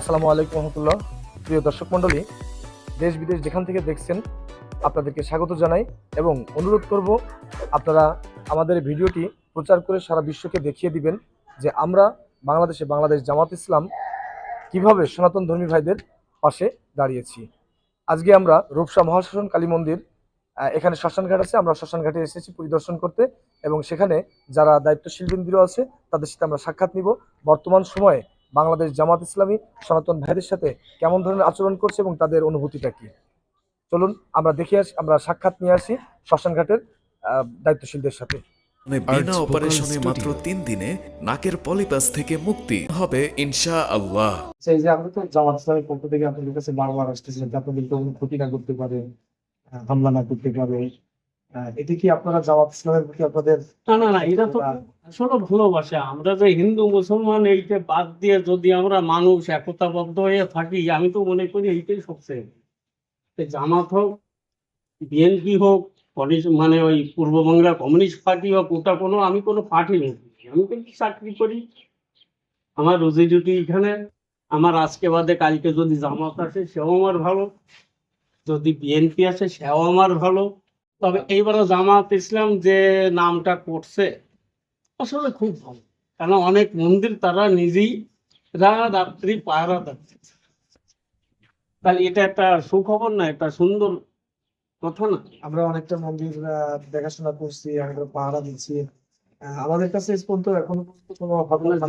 আসসালামু আলাইকুম রহমতুল্লাহ। প্রিয় দর্শক মণ্ডলী, দেশ বিদেশ যেখান থেকে দেখছেন, আপনাদেরকে স্বাগত জানাই এবং অনুরোধ করব, আপনারা আমাদের ভিডিওটি প্রচার করে সারা বিশ্বকে দেখিয়ে দিবেন যে আমরা বাংলাদেশে বাংলাদেশ জামাত ইসলাম কীভাবে সনাতন ধর্মী ভাইদের পাশে দাঁড়িয়েছি। আজকে আমরা রূপসা মহাশাসন কালী মন্দির এখানে শ্মশানঘাট আছে, আমরা শ্মশানঘাটে এসেছি পরিদর্শন করতে এবং সেখানে যারা দায়িত্বশীল বৃন্দিরও আছে, তাদের সাথে আমরা সাক্ষাৎ নিব। বর্তমান সময়ে বাংলাদেশ জামাত ইসলামী সনাতন ভাইদের সাথে কেমন ধরনের আচরণ করছে এবং তাদের অনুভূতিটা কি? চলুন আমরা দেখে আসি আমরা সাক্ষাৎ নিয়ে আসি শ্মশানঘাটের আহ, দায়িত্বশীলদের সাথে। মানে বিনা অপারেশনে মাত্র তিন দিনে নাকের পলিপাস থেকে মুক্তি হবে ইনশা আল্লাহ সেই যে আমরা তো জামাত ইসলামের পক্ষ থেকে আপনাদের কাছে বারবার কোনো ক্ষতি না করতে পারে হামলা না করতে পারে। এটি কি আপনারা জামাত ইসলামের প্রতি আপনাদের না না না এটা তো আসলে ভালোবাসা। আমরা যে হিন্দু মুসলমান এইটা বাদ দিয়ে যদি আমরা মানুষ একতাবদ্ধ হয়ে থাকি আমি তো মনে করি এইটাই সবচেয়ে জামাত হোক বিএনপি হোক মানে ওই পূর্ববাংলা কমিউনিস্ট পার্টি হোক ওটা কোনো আমি কোনো পার্টি নেই। আমি কিন্তু চাকরি করি? আমার রুজি রুটি এখানে আমার আজকে বাদে কালকে যদি জামাত আসে সেও আমার ভালো। যদি বিএনপি আসে সেও আমার ভালো। তবে এইবারে জামাত ইসলাম যে নামটা করছে আসলে খুব ভালো। কারণ অনেক মন্দির তারা নিজেই রাত্রি পাহারা দিচ্ছে তাহলে এটা একটা সুখবর না এটা সুন্দর কথা না? আমরা অনেকটা মন্দির দেখাশোনা করছি আমরা পাহারা দিচ্ছি আমাদের কাছে পর্যন্ত এখনও পর্যন্ত কোনো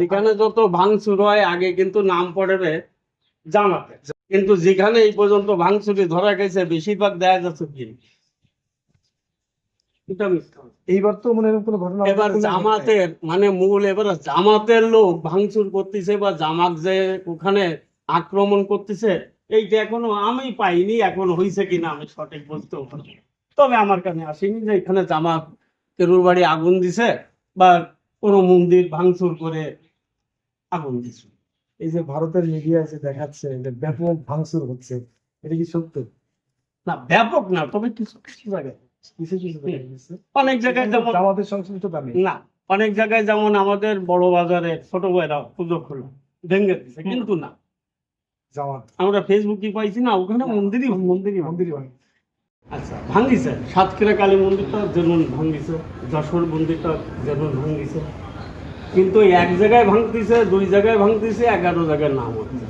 যেখানে যত ভাঙচুর হয় আগে কিন্তু নাম পড়বে জামাতে। কিন্তু যেখানে এই পর্যন্ত ভাঙচুরি ধরা গেছে বেশিরভাগ দেখা যাচ্ছে বিএনপি। কথা। এইবার তো মনে কোনো ঘটনা এবার জামাতের মানে মূল এবার জামাতের লোক ভাঙচুর করতেছে বা জামাত যে ওখানে আক্রমণ করতেছে এইটা এখনও আমি পাইনি এখন হয়েছে কিনা আমি সঠিক বলতেও পারি তবে আমার কাছে আসেনি যে এখানে জামাত কেরুর বাড়ি আগুন দিছে বা কোনো মন্দির ভাঙচুর করে আগুন দিছে। এই যে ভারতের মিডিয়া এসে দেখাচ্ছে যে ব্যাপক ভাঙচুর হচ্ছে এটা কি সত্য? না ব্যাপক না তবে কিছু কিছু জায়গায়। অনেক জায়গায় যেমন সংশ্লিষ্ট না অনেক জায়গায় যেমন আমাদের বড় বাজারে ছোট ভাইরা পুজো খুলো ভেঙে দিছে কিন্তু না। আমরা ফেসবুকে পাইছি না ওখানে মন্দিরই মন্দিরই মন্দিরই আচ্ছা ভাঙ্গিছে সাতক্ষীরা কালী মন্দিরটা যেমন ভাঙ্গিছে যশোর মন্দিরটা যেমন ভাঙ্গিছে কিন্তু এক জায়গায় ভাঙতিছে দুই জায়গায় ভাঙতিছে এগারো জায়গায় নাম হচ্ছে।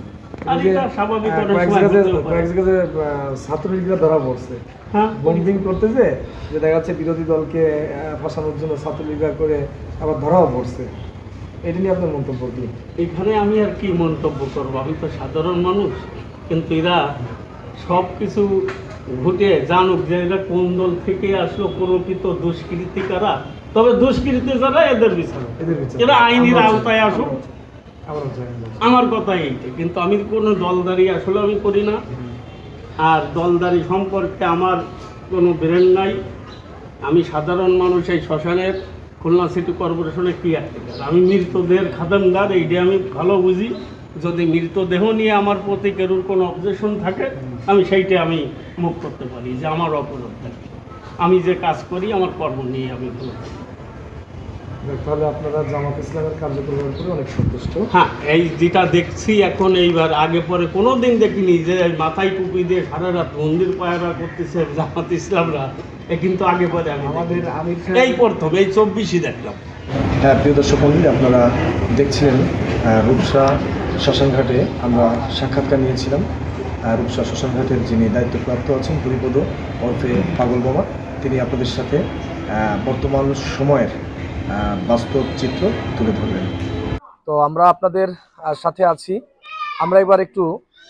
ছাত্রলীগরা ধরা পড়ছে। হ্যাঁ। করতেছে যে দেখা যাচ্ছে বিরোধী দলকে ফাঁসানোর জন্য ছাত্রলীগরা করে আবার ধরাও পড়ছে। এটা নিয়ে আপনার মন্তব্য কি? এখানে আমি আর কি মন্তব্য করব? আমি তো সাধারণ মানুষ কিন্তু এরা সব কিছু ঘটে জানুক যে এরা কোন দল থেকে আসলো প্রকৃত দুষ্কৃতি কারা। তবে দুষ্কৃতি যারা এদের বিচার এদের বিচার এরা আইনের আওতায় আসুক। আমার কথা এইটা, কিন্তু আমি কোনো দলদারি আসলে আমি করি না। আর দলদারি সম্পর্কে আমার কোনো ব্রেন নাই। আমি সাধারণ মানুষ এই শ্মশানের খুলনা সিটি কর্পোরেশনে কি আছে আমি মৃতদেহের খাদানদার এইটা আমি ভালো বুঝি। যদি মৃতদেহ নিয়ে আমার প্রতি কেরুর কোনো অবজেকশন থাকে, আমি সেইটা আমি মুখ করতে পারি যে আমার অপরাধ থাকে আমি যে কাজ করি, আমার কর্ম নিয়ে আমি ভালো তাহলে আপনারা জামাত ইসলামের কার্যক্রমের উপরে অনেক সন্তুষ্ট। হ্যাঁ এই যেটা দেখছি এখন এইবার আগে পরে কোনো দিন দেখিনি যে মাথায় টুপি দিয়ে সারা রাত মন্দির পায়রা করতেছে জামাত ইসলামরা। এ কিন্তু আগে পরে আমি আমাদের। আমির এই প্রথম এই চব্বিশই দেখলাম। হ্যাঁ প্রিয় দর্শক মন্ডলী আপনারা দেখছিলেন রূপসা শ্মশানঘাটে আমরা সাক্ষাৎকার নিয়েছিলাম। রূপসা শ্মশানঘাটের যিনি দায়িত্বপ্রাপ্ত আছেন হরিপদ অর্থে পাগল বোমা তিনি আপনাদের সাথে বর্তমান সময়ের বাস্তব চিত্র তুলে ধরলেন। তো আমরা আপনাদের সাথে আছি। আমরা এবার একটু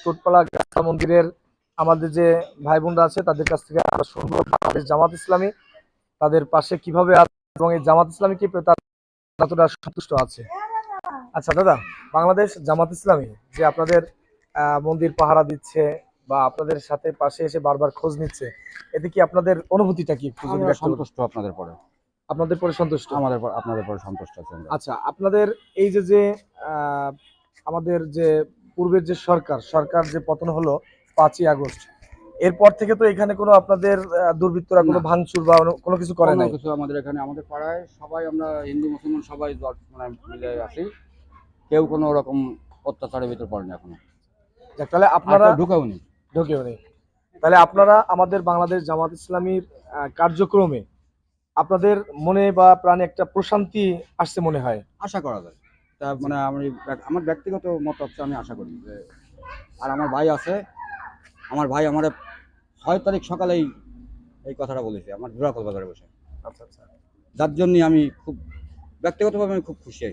চোটপাড়া গাছা মন্দিরের আমাদের যে ভাই বোনরা আছে তাদের কাছ থেকে আমরা শুনব বাংলাদেশ জামাত ইসলামী তাদের পাশে কীভাবে আছে এবং এই জামাত ইসলামী কি তার সন্তুষ্ট আছে। আচ্ছা দাদা বাংলাদেশ জামাত ইসলামী যে আপনাদের আহ, মন্দির পাহারা দিচ্ছে বা আপনাদের সাথে পাশে এসে বারবার খোঁজ নিচ্ছে এতে কি আপনাদের অনুভূতিটা কি? সন্তুষ্ট আপনাদের পরে। আপনাদের পরে সন্তুষ্ট? আমাদের পর- আপনাদের পরে সন্তুষ্ট আছি আমরা। আচ্ছা আপনাদের এই যে যে আমাদের যে পূর্বের যে সরকার সরকার যে পতন হলো পাঁচই আগস্ট এরপর থেকে তো এখানে কোনো আপনাদের দুর্বৃত্তরা কোনো ভাঙচুর বা কোনো কিছু করে না কিছু আমাদের এখানে আমাদের পাড়ায় সবাই আমরা হিন্দু মুসলমান সবাই মানে মিলে আছি কেউ কোনো রকম অত্যাচারের ভিতর পড়েনি এখনও। তাহলে আপনারা ঢুকেও নি। ঢোকেও নেই তাহলে আপনারা আমাদের বাংলাদেশ জামাত ইসলামীর কার্যক্রমে আপনাদের মনে বা প্রাণে একটা প্রশান্তি আসছে মনে হয়। আশা করা যায়। তা মানে আমি আমার ব্যক্তিগত মত হচ্ছে আমি আশা করি যে আর আমার ভাই আছে আমার ভাই আমার ছয় তারিখ সকালেই এই কথাটা বলেছে আমার জোড়াকল বাজারে বসে। আচ্ছা আচ্ছা। যার জন্যই আমি খুব ব্যক্তিগতভাবে আমি খুব খুশি